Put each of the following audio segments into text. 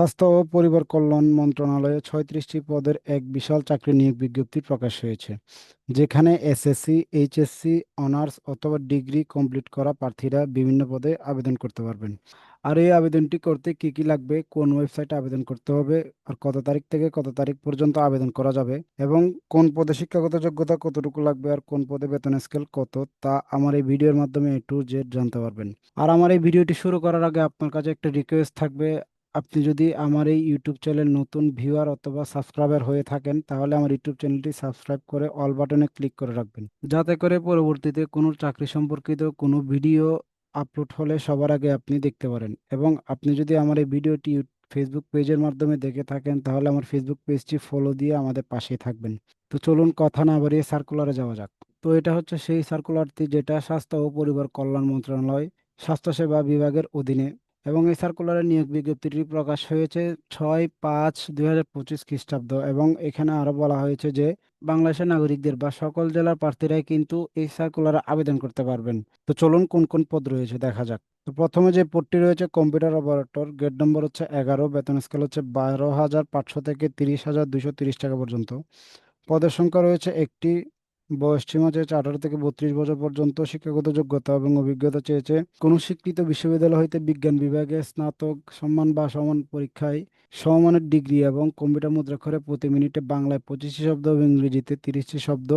স্বাস্থ্য ও পরিবার কল্যাণ মন্ত্রণালয়ে ছয়ত্রিশটি পদের এক বিশাল চাকরি নিয়োগ বিজ্ঞপ্তি প্রকাশ হয়েছে, যেখানে এসএসসি, এইচএসসি, অনার্স অথবা ডিগ্রি কমপ্লিট করা প্রার্থীরা বিভিন্ন পদে আবেদন করতে পারবেন। আর এই আবেদনটি করতে কি কি লাগবে, কোন ওয়েবসাইটে আবেদন করতে হবে, আর কত তারিখ থেকে কত তারিখ পর্যন্ত আবেদন করা যাবে, এবং কোন পদে শিক্ষাগত যোগ্যতা কতটুকু লাগবে আর কোন পদে বেতন স্কেল কত, তা আমার এই ভিডিওর মাধ্যমে এ টু জেড জানতে পারবেন। আর আমার এই ভিডিওটি শুরু করার আগে আপনার কাছে একটা রিকোয়েস্ট থাকবে আপনি যদি আমার এই ইউটিউব চ্যানেল নতুন ভিউয়ার অথবা সাবস্ক্রাইবার হয়ে থাকেন, তাহলে আমার ইউটিউব চ্যানেলটি সাবস্ক্রাইব করে অল বাটনে ক্লিক করে রাখবেন। যাতে করে পরবর্তীতে কোনো চাকরি সম্পর্কিত কোনো ভিডিও আপলোড হলে সবার আগে আপনি দেখতে পারেন। এবং আপনি যদি আমার এই ভিডিওটি ফেসবুক পেজের মাধ্যমে দেখে থাকেন, তাহলে আমার ফেসবুক পেজটি ফলো দিয়ে আমাদের পাশে থাকবেন। তো চলুন কথা না বাড়িয়ে সার্কুলারে যাওয়া যাক। তো এটা হচ্ছে সেই সার্কুলারটি যেটা স্বাস্থ্য ও পরিবার কল্যাণ মন্ত্রণালয় স্বাস্থ্যসেবা বিভাগের অধীনে এবং এই সার্কুলারের নিয়োগ বিজ্ঞপ্তিটি প্রকাশ হয়েছে ছয় পাঁচ দুই হাজার পঁচিশ খ্রিস্টাব্দ এবং এখানে আরও বলা হয়েছে যে বাংলাদেশের নাগরিকদের বা সকল জেলার প্রার্থীরাই কিন্তু এই সার্কুলারে আবেদন করতে পারবেন। তো চলুন কোন কোন পদ রয়েছে দেখা যাক। তো প্রথমে যে পদটি রয়েছে কম্পিউটার অপারেটর গেট নম্বর হচ্ছে এগারো, বেতন স্কেল হচ্ছে বারো হাজার পাঁচশো থেকে তিরিশ হাজার দুশো তিরিশ টাকা পর্যন্ত। পদের সংখ্যা রয়েছে একটি বয়স সীমা চেয়েছে আঠারো থেকে বত্রিশ বছর পর্যন্ত শিক্ষাগত যোগ্যতা এবং অভিজ্ঞতা চেয়েছে। কোনো স্বীকৃত বিশ্ববিদ্যালয় হইতে বিজ্ঞান বিভাগে স্নাতক সম্মান বা সমান পরীক্ষায় সমমানের ডিগ্রি এবং কম্পিউটার মুদ্রাক্ষরে প্রতি মিনিটে বাংলায় পঁচিশটি শব্দ এবং ইংরেজিতে তিরিশটি শব্দ।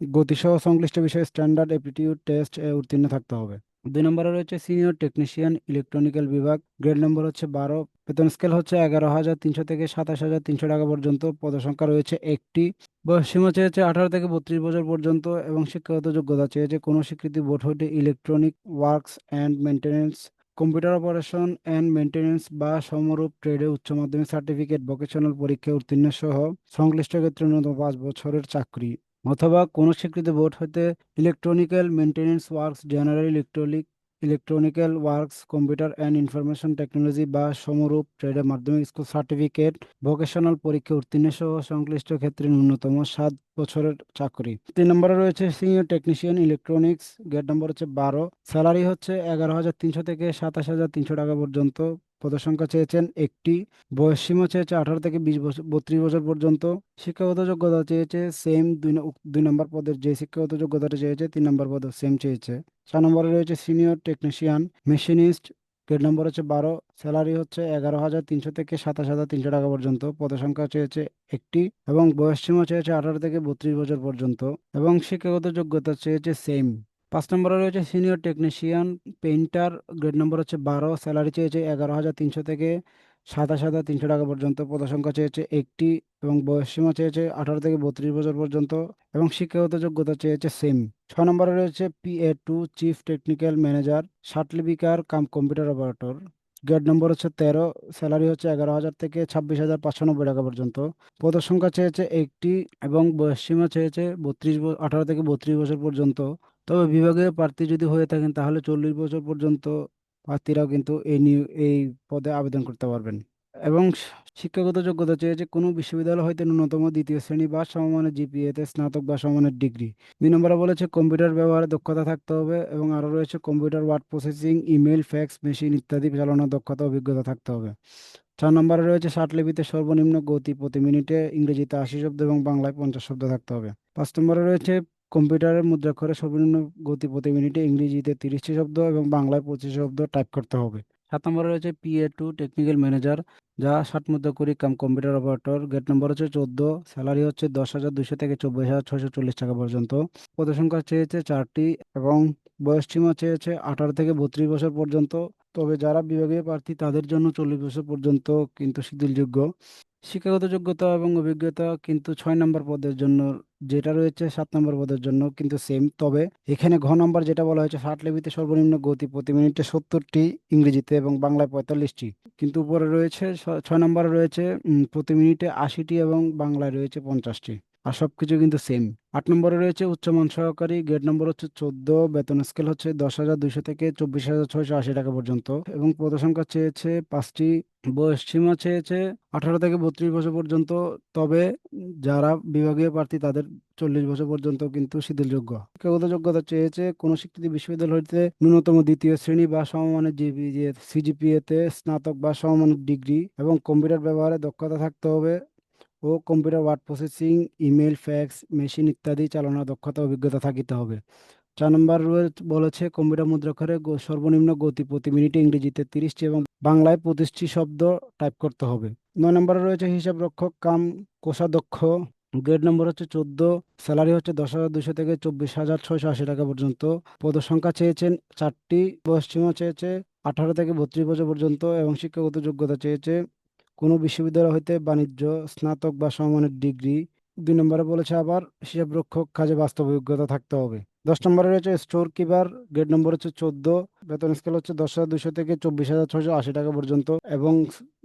গতিসহ সংশ্লিষ্ট বিষয়ে স্ট্যান্ডার্ড অ্যাপটিটিউড টেস্ট এ উত্তীর্ণ থাকতে হবে। দুই নম্বরে রয়েছে সিনিয়র টেকনিশিয়ান, ইলেকট্রনিক্যাল বিভাগ। গ্রেড নম্বর হচ্ছে বারো। বেতন স্কেল হচ্ছে এগারো হাজার তিনশো থেকে সাতাশ হাজার তিনশো টাকা পর্যন্ত। পদসংখ্যা রয়েছে একটি। বয়সসীমা চেয়েছে আঠারো থেকে বত্রিশ বছর পর্যন্ত এবং শিক্ষাগত যোগ্যতা চেয়েছে কোনো স্বীকৃতি বোর্ড হইতে electronic works and maintenance computer operation and maintenance বা সমরূপ ট্রেডে উচ্চ মাধ্যমিক সার্টিফিকেট, ভোকেশনাল পরীক্ষায় উত্তীর্ণ সহ সংশ্লিষ্ট ক্ষেত্রে ন্যূনতম পাঁচ বছরের চাকরি। অথবা কোনো স্বীকৃত বোর্ড হইতে electrical maintenance works general electronic electrical works computer and information technology বা সমরূপ ট্রেডে মাধ্যমিক স্কুল সার্টিফিকেট ভোকেশনাল পরীক্ষা উত্তীর্ণ সহ সংশ্লিষ্ট ক্ষেত্রে ন্যূনতম সাত বছরের চাকরি। তিন নম্বরে রয়েছে senior technician electronics grade number হচ্ছে বারো। স্যালারি হচ্ছে এগারো হাজার তিনশো থেকে সাতাশ হাজার তিনশো টাকা পর্যন্ত। পদসংখ্যা চেয়েছেন একটি, বয়সসীমা চেয়েছে আঠারো থেকে বিশ বছর বত্রিশ বছর পর্যন্ত। শিক্ষাগত যোগ্যতা চেয়েছে সেম দুই দুই নম্বর পদের, যে শিক্ষাগত যোগ্যতাটা চেয়েছে তিন নম্বর পদ সেম চেয়েছে। চার নম্বরে রয়েছে senior technician machinist grade number হচ্ছে বারো স্যালারি হচ্ছে এগারো হাজার তিনশো থেকে সাতাশ হাজার তিনশো টাকা পর্যন্ত। পদসংখ্যা চেয়েছে একটি এবং বয়সসীমা চেয়েছে আঠারো থেকে বত্রিশ বছর পর্যন্ত এবং শিক্ষাগত যোগ্যতা চেয়েছে সেম পাঁচ নম্বরে রয়েছে senior technician painter grade number হচ্ছে বারো স্যালারি চেয়েছে এগারো হাজার তিনশো থেকে সাতাশ হাজার তিনশো টাকা পর্যন্ত, পদসংখ্যা চেয়েছে একটি এবং বয়সসীমা চেয়েছে আঠারো থেকে বত্রিশ বছর পর্যন্ত এবং শিক্ষাগত যোগ্যতা চেয়েছে সেম ছয় নম্বরে রয়েছে PA to chief technical manager সার্টিফিকার cum computer operator grade number হচ্ছে তেরো স্যালারি হচ্ছে এগারো হাজার থেকে ছাব্বিশ হাজার পাঁচশো নব্বই টাকা পর্যন্ত। পদের সংখ্যা চেয়েছে একটি এবং বয়সসীমা চেয়েছে বত্রিশ আঠারো থেকে বত্রিশ বছর পর্যন্ত। তবে বিভাগীয় প্রার্থী যদি হয়ে থাকেন, তাহলে চল্লিশ বছর পর্যন্ত প্রার্থীরাও কিন্তু এই নিউ, এই পদে আবেদন করতে পারবেন। এবং শিক্ষাগত যোগ্যতা চেয়েছে কোনো বিশ্ববিদ্যালয় হইতে ন্যূনতম দ্বিতীয় শ্রেণি বা সমমানের জিপিএতে স্নাতক বা সমমানের ডিগ্রি। দুই নম্বরে বলেছে, কম্পিউটার ব্যবহারে দক্ষতা থাকতে হবে এবং আরও রয়েছে, computer, word processing, email, fax, machine ইত্যাদি চালানোর দক্ষতা, অভিজ্ঞতা থাকতে হবে। চার নম্বরে রয়েছে ষাটলিপিতে সর্বনিম্ন গতি প্রতি মিনিটে ইংরেজিতে আশি শব্দ এবং বাংলায় পঞ্চাশ শব্দ থাকতে হবে। পাঁচ নম্বরে রয়েছে কম্পিউটারের মুদ্রাক্ষরে সর্বনিম্ন গতি প্রতি মিনিটে ইংরেজিতে তিরিশটি শব্দ এবং বাংলায় পঁচিশ শব্দ টাইপ করতে হবে। সাত নম্বরে রয়েছে পিএ টু টেকনিক্যাল ম্যানেজার যা ষাট মুদ্রাক্ষরিক cum computer operator grade number হচ্ছে চোদ্দ স্যালারি হচ্ছে দশ হাজার দুশো থেকে চব্বিশ হাজার ছশো চল্লিশ টাকা পর্যন্ত। পদের সংখ্যা চেয়েছে চারটি এবং বয়স সীমা চেয়েছে আঠারো থেকে বত্রিশ বছর পর্যন্ত। তবে যারা বিভাগীয় প্রার্থী, তাদের জন্য চল্লিশ বছর পর্যন্ত কিন্তু শিথিলযোগ্য। শিক্ষাগত যোগ্যতা এবং অভিজ্ঞতা কিন্তু ছয় নম্বর পদের জন্য, যেটা রয়েছে সাত নম্বর পদের জন্য কিন্তু সেম তবে এখানে ঘ নম্বর যেটা বলা হয়েছে, ষাট লিপিতে সর্বনিম্ন গতি প্রতি মিনিটে সত্তরটি ইংরেজিতে এবং বাংলায় পঁয়তাল্লিশটি। কিন্তু উপরে রয়েছে ছয় নম্বরে রয়েছে প্রতি মিনিটে আশিটি এবং বাংলায় রয়েছে পঞ্চাশটি। আর সবকিছু কিন্তু সেম আট নম্বরে রয়েছে উচ্চমান সহকারী গ্রেড নম্বর হচ্ছে চোদ্দ, বেতন স্কেল হচ্ছে দশ হাজার দুইশো থেকে চব্বিশ হাজার ছয়শো আশি টাকা পর্যন্ত। এবং পদ সংখ্যা চেয়েছে পাঁচটি, বয়স সীমা চেয়েছে আঠারো থেকে বত্রিশ বছর পর্যন্ত। তবে যারা বিভাগীয় প্রার্থী, তাদের চল্লিশ বছর পর্যন্ত কিন্তু শিথিলযোগ্য। শিক্ষাগত যোগ্যতা চেয়েছে কোনো স্বীকৃতি বিশ্ববিদ্যালয় হইতে ন্যূনতম দ্বিতীয় শ্রেণি বা সমমানের জিপিএ সিজিপিএতে স্নাতক বা সমমানের ডিগ্রি এবং কম্পিউটার ব্যবহারে দক্ষতা থাকতে হবে। ও computer word processing email fax, machine ইত্যাদি চালানোর দক্ষতা অভিজ্ঞতা থাকিতে হবে। চার নম্বর বলেছে, কম্পিউটার মুদ্রাক্ষরে সর্বনিম্ন গতি প্রতি মিনিটে ইংরেজিতে তিরিশটি এবং বাংলায় পঁচিশটি শব্দ টাইপ করতে হবে। নয় নম্বরে রয়েছে হিসাব রক্ষক, কাম, কোষাধ্যক্ষ। গ্রেড নম্বর হচ্ছে চোদ্দ, স্যালারি হচ্ছে দশ হাজার দুশো থেকে চব্বিশ হাজার ছয়শো আশি টাকা পর্যন্ত। পদ সংখ্যা চেয়েছেন চারটি, বয়স চেয়েছে আঠারো থেকে বত্রিশ বছর পর্যন্ত এবং শিক্ষাগত যোগ্যতা চেয়েছে কোনো বিশ্ববিদ্যালয় হইতে বাণিজ্য, স্নাতক বা সমমানের ডিগ্রি। দুই নম্বরে বলেছে আবার, হিসাবরক্ষক কাজে বাস্তব অভিজ্ঞতা থাকতে হবে। দশ নম্বরে রয়েছে স্টোর কিপার, গ্রেড নম্বর হচ্ছে চোদ্দ, বেতন স্কেল হচ্ছে দশ হাজার দুশো থেকে চব্বিশ হাজার ছয়শো আশি টাকা পর্যন্ত এবং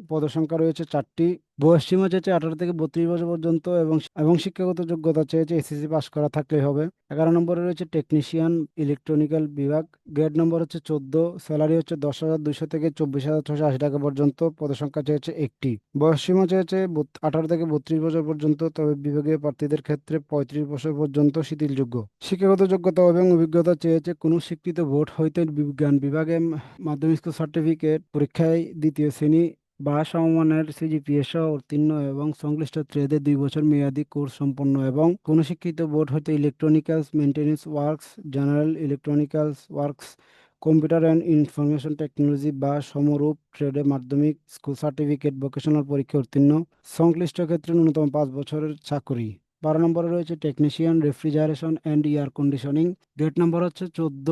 পদসংখ্যা রয়েছে চারটি। বয়স সীমা চেয়েছে আঠারো থেকে বত্রিশ বছর পর্যন্ত এবং এবং শিক্ষাগত যোগ্যতা চেয়েছে এসএসসি পাস করা থাকলেই হবে। এগারো নম্বরে রয়েছে টেকনিশিয়ান ইলেকট্রনিক্যাল বিভাগ। গ্রেড নম্বর হচ্ছে চোদ্দ স্যালারি হচ্ছে দশ হাজার দুশো থেকে চব্বিশ হাজার ছশো আশি টাকা পর্যন্ত, পদসংখ্যা চেয়েছে একটি। বয়স সীমা চেয়েছে আঠারো থেকে বত্রিশ বছর পর্যন্ত, তবে বিভাগীয় প্রার্থীদের ক্ষেত্রে পঁয়ত্রিশ বছর পর্যন্ত শিথিলযোগ্য। শিক্ষাগত যোগ্যতা এবং অভিজ্ঞতা চেয়েছে কোনো স্বীকৃত বোর্ড হইতে বিজ্ঞান বিভাগে মাধ্যমিক স্কুল সার্টিফিকেট পরীক্ষায় দ্বিতীয় শ্রেণি বা সমমানের সিজিপিএ সহ উত্তীর্ণ এবং সংশ্লিষ্ট ট্রেডে দুই বছর মেয়াদী কোর্স সম্পন্ন এবং কোনো শিক্ষিত বোর্ড হইতে electricals maintenance works general electricals works computer and information technology বা সমরূপ ট্রেডে মাধ্যমিক স্কুল সার্টিফিকেট ভোকেশনাল পরীক্ষা উত্তীর্ণ। সংশ্লিষ্ট ক্ষেত্রে ন্যূনতম পাঁচ বছরের চাকরি। বারো নম্বরে রয়েছে technician refrigeration and air conditioning date number হচ্ছে চোদ্দ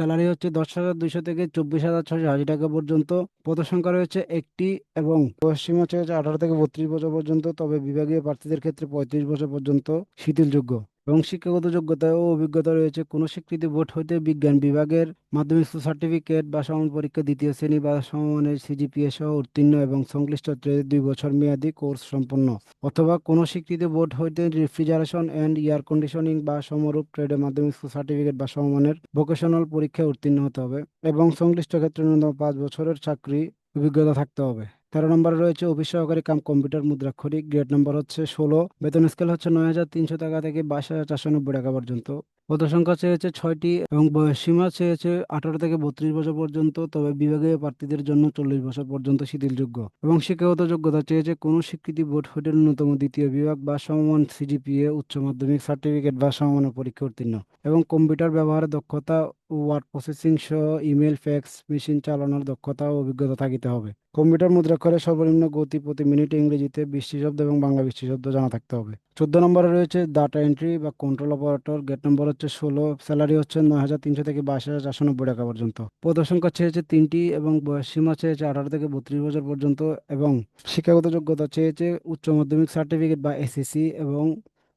স্যালারি হচ্ছে দশ হাজার দুইশো থেকে চব্বিশ হাজার ছশো আশি টাকা পর্যন্ত। পদসংখ্যা রয়েছে একটি এবং পশ্চিম হচ্ছে আঠারো থেকে বত্রিশ বছর পর্যন্ত, তবে বিভাগীয় প্রার্থীদের ক্ষেত্রে পঁয়ত্রিশ বছর পর্যন্ত শিথিলযোগ্য। এবং শিক্ষাগত যোগ্যতা ও অভিজ্ঞতা রয়েছে। কোনো স্বীকৃতি বোর্ড হইতে বিজ্ঞান বিভাগের মাধ্যমিক সার্টিফিকেট বা সমান পরীক্ষা দ্বিতীয় শ্রেণি বা সমমানের সিজিপিএ সহ উত্তীর্ণ এবং সংশ্লিষ্ট দুই বছর মেয়াদী কোর্স সম্পন্ন। অথবা কোনো স্বীকৃতি বোর্ড হইতে রেফ্রিজারেশন অ্যান্ড এয়ার কন্ডিশনিং বা সমরূপ ট্রেডে মাধ্যমিক সার্টিফিকেট বা সমমানের ভোকেশনাল পরীক্ষায় উত্তীর্ণ হতে হবে এবং সংশ্লিষ্ট ক্ষেত্রে ন্যূনতম পাঁচ বছরের চাকরি অভিজ্ঞতা থাকতে হবে। তেরো নম্বরে রয়েছে অফিস সহকারী কাম কম্পিউটার মুদ্রাক্ষরিক গ্রেড নম্বর হচ্ছে ষোলো। বেতন স্কেল হচ্ছে নয় হাজার তিনশো টাকা থেকে বাইশ হাজার চারশো নব্বই টাকা পর্যন্ত। পদ সংখ্যা চেয়েছে ছয়টি এবং বয়স সীমা চেয়েছে আঠারো থেকে বত্রিশ বছর পর্যন্ত, তবে বিভাগীয় প্রার্থীদের জন্য চল্লিশ বছর পর্যন্ত শিথিলযোগ্য। এবং শিক্ষাগত যোগ্যতা চেয়েছে কোনো স্বীকৃতি বোর্ড হইতে ন্যূনতম দ্বিতীয় বিভাগ বা সমমান সিজিপিএ, উচ্চ মাধ্যমিক সার্টিফিকেট বা সমমানের পরীক্ষা উত্তীর্ণ। এবং কম্পিউটার ব্যবহারে দক্ষতা, ওয়ার্ড প্রসেসিং সহ ইমেল, ফ্যাক্স, মেশিন চালানোর দক্ষতা ও অভিজ্ঞতা থাকিতে হবে। কম্পিউটার মুদ্রাক্ষরে সর্বনিম্ন গতি প্রতি মিনিটে ইংরেজিতে বৃষ্টি শব্দ এবং বাংলা বৃষ্টি শব্দ জানা থাকতে হবে। চোদ্দ নম্বরে রয়েছে ডাটা এন্ট্রি বা কন্ট্রোল অপারেটর গেট নম্বর হচ্ছে ষোলো স্যালারি হচ্ছে নয় হাজার তিনশো থেকে বাইশ হাজার চারশো নব্বই টাকা পর্যন্ত। পদ সংখ্যা চেয়েছে তিনটি এবং বয়স সীমা চেয়েছে আঠারো থেকে বত্রিশ বছর পর্যন্ত এবং শিক্ষাগত যোগ্যতা চেয়েছে উচ্চ মাধ্যমিক সার্টিফিকেট বা এসএসসি এবং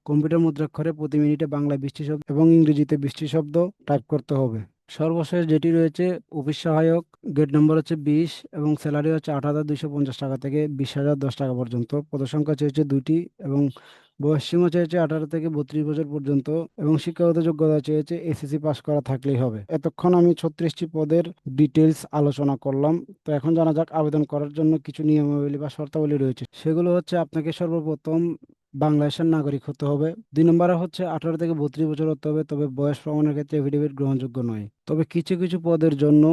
কম্পিউটার মুদ্রাক্ষরে প্রতি মিনিটে বাংলা বৃষ্টি শব্দ এবং ইংরেজিতে বৃষ্টি শব্দ টাইপ করতে হবে। সর্বশেষ যেটি রয়েছে অফিস সহায়ক গেট নম্বর হচ্ছে বিশ এবং স্যালারি হচ্ছে আট হাজার দুইশো পঞ্চাশ টাকা থেকে বিশ হাজার দশ টাকা পর্যন্ত। পদসংখ্যা চেয়েছে দুইটি এবং বয়স সীমা চেয়েছে আঠারো থেকে বত্রিশ বছর পর্যন্ত এবং শিক্ষাগত যোগ্যতা চেয়েছে এসএসসি পাস করা থাকলেই হবে। এতক্ষণ আমি ছত্রিশটি পদের ডিটেলস আলোচনা করলাম। তো এখন জানা যাক আবেদন করার জন্য কিছু নিয়মাবলী বা শর্তাবলী রয়েছে। সেগুলো হচ্ছে আপনাকে সর্বপ্রথম বাংলাদেশের নাগরিক হতে হবে। দুই নম্বরে হচ্ছে আঠারো থেকে বত্রিশ বছর হতে হবে, তবে বয়স প্রমাণের ক্ষেত্রে এফিডেভিট গ্রহণযোগ্য নয়। তবে কিছু কিছু পদের জন্য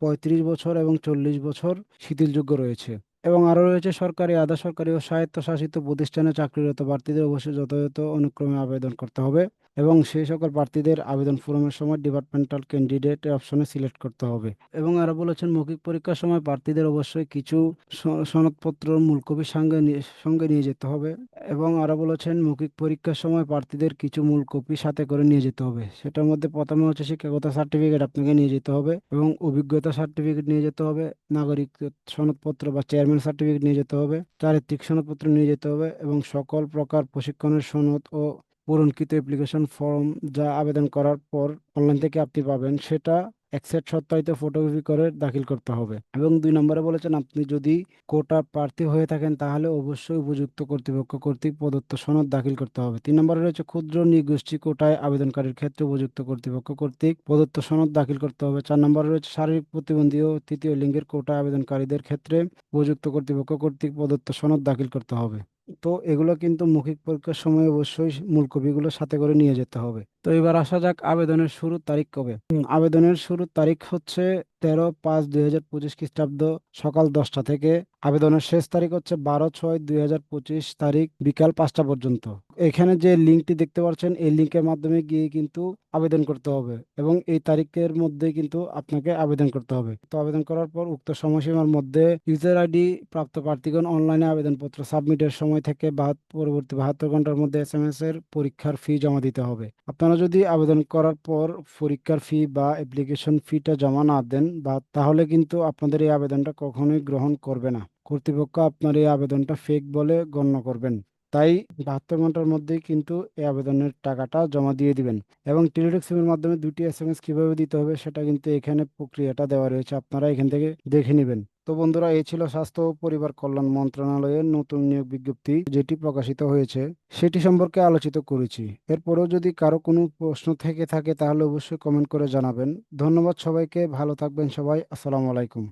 পঁয়ত্রিশ বছর এবং চল্লিশ বছর শিথিলযোগ্য রয়েছে। এবং আরও রয়েছে সরকারি, আধা সরকারি ও স্বায়ত্তশাসিত প্রতিষ্ঠানে চাকরিরত প্রার্থীদের অবশ্যই যথাযথ অনুক্রমে আবেদন করতে হবে এবং সেই সকল প্রার্থীদের আবেদন ফর্মের সময় ডিপার্টমেন্টাল ক্যান্ডিডেট অপশনে সিলেক্ট করতে হবে। এবং আরও বলেছেন, মৌখিক পরীক্ষার সময় প্রার্থীদের অবশ্যই কিছু সনদপত্র মূল কপি সঙ্গে সঙ্গে নিয়ে যেতে হবে এবং আরও বলেছেন, মৌখিক পরীক্ষার সময় প্রার্থীদের কিছু মূল কপি সাথে করে নিয়ে যেতে হবে। সেটার মধ্যে প্রথমে হচ্ছে শিক্ষাগত সার্টিফিকেট আপনাকে নিয়ে যেতে হবে এবং অভিজ্ঞতা সার্টিফিকেট নিয়ে যেতে হবে, নাগরিক সনদপত্র বা চেয়ারম্যান সার্টিফিকেট নিয়ে যেতে হবে, চারিত্রিক সনদপত্র নিয়ে যেতে হবে এবং সকল প্রকার প্রশিক্ষণের সনদ ও পূরণকৃত অ্যাপ্লিকেশন ফর্ম যা আবেদন করার পর অনলাইন থেকে আপনি পাবেন, সেটা এক সেট সত্যায়িত ফটোকপি করে দাখিল করতে হবে। এবং দুই নম্বরে বলেছেন, আপনি যদি কোটা প্রার্থী হয়ে থাকেন, তাহলে অবশ্যই উপযুক্ত কর্তৃপক্ষ কর্তৃক প্রদত্ত সনদ দাখিল করতে হবে। তিন নম্বরে রয়েছে, ক্ষুদ্র নিগোষ্ঠী কোটায় আবেদনকারীর ক্ষেত্রে উপযুক্ত কর্তৃপক্ষ কর্তৃক প্রদত্ত সনদ দাখিল করতে হবে। চার নম্বরে রয়েছে, শারীরিক প্রতিবন্ধী ও তৃতীয় লিঙ্গের কোটা আবেদনকারীদের ক্ষেত্রে উপযুক্ত কর্তৃপক্ষ কর্তৃক প্রদত্ত সনদ দাখিল করতে হবে। তো এগুলো কিন্তু মৌখিক পরীক্ষার সময় অবশ্যই মূল কপিগুলো সাথে করে নিয়ে যেতে হবে। তো এবার আসা যাক আবেদনের শুরুর তারিখ কবে? আবেদনের শুরুর তারিখ হচ্ছে তেরো পাঁচ দুই হাজার পঁচিশ খ্রিস্টাব্দ সকাল দশটা থেকে। আবেদনের শেষ তারিখ হচ্ছে বারো ছয় দুই হাজার পঁচিশ তারিখ বিকাল পাঁচটা পর্যন্ত। এখানে যে লিঙ্কটি দেখতে পাচ্ছেন, এই লিঙ্কের মাধ্যমে গিয়ে কিন্তু আবেদন করতে হবে এবং এই তারিখের মধ্যে কিন্তু আপনাকে আবেদন করতে হবে। তো আবেদন করার পর উক্ত সময়সীমার মধ্যে ইউজার আইডি প্রাপ্ত প্রার্থীগণ অনলাইনে আবেদনপত্র সাবমিটের সময় থেকে বাহাত, পরবর্তী বাহাত্তর ঘণ্টার মধ্যে এস এম এস এর পরীক্ষার ফি জমা দিতে হবে। আপনারা যদি আবেদন করার পর পরীক্ষার ফি বা অ্যাপ্লিকেশন ফিটা জমা না দেন বা তাহলে কিন্তু আপনাদের এই আবেদনটা কখনোই গ্রহণ করবে না। কর্তৃপক্ষ আপনার এই আবেদনটা ফেক বলে গণ্য করবেন। তাই বাহাত্তর ঘণ্টার মধ্যেই কিন্তু এই আবেদনের টাকাটা জমা দিয়ে দিবেন এবং টেলিটক সিমের মাধ্যমে দুটি এস এম এস কীভাবে দিতে হবে সেটা কিন্তু এখানে প্রক্রিয়াটা দেওয়া রয়েছে। আপনারা এখান থেকে দেখে নেবেন। তো বন্ধুরা, এই ছিল স্বাস্থ্য ও পরিবার কল্যাণ মন্ত্রণালয়ের নতুন নিয়োগ বিজ্ঞপ্তি যেটি প্রকাশিত হয়েছে। সেটি সম্পর্কে আলোচিত করেছি। এরপরেও যদি কারও কোনো প্রশ্ন থেকে থাকে, তাহলে অবশ্যই কমেন্ট করে জানাবেন। ধন্যবাদ সবাইকে, ভালো থাকবেন সবাই। আসসালামু আলাইকুম।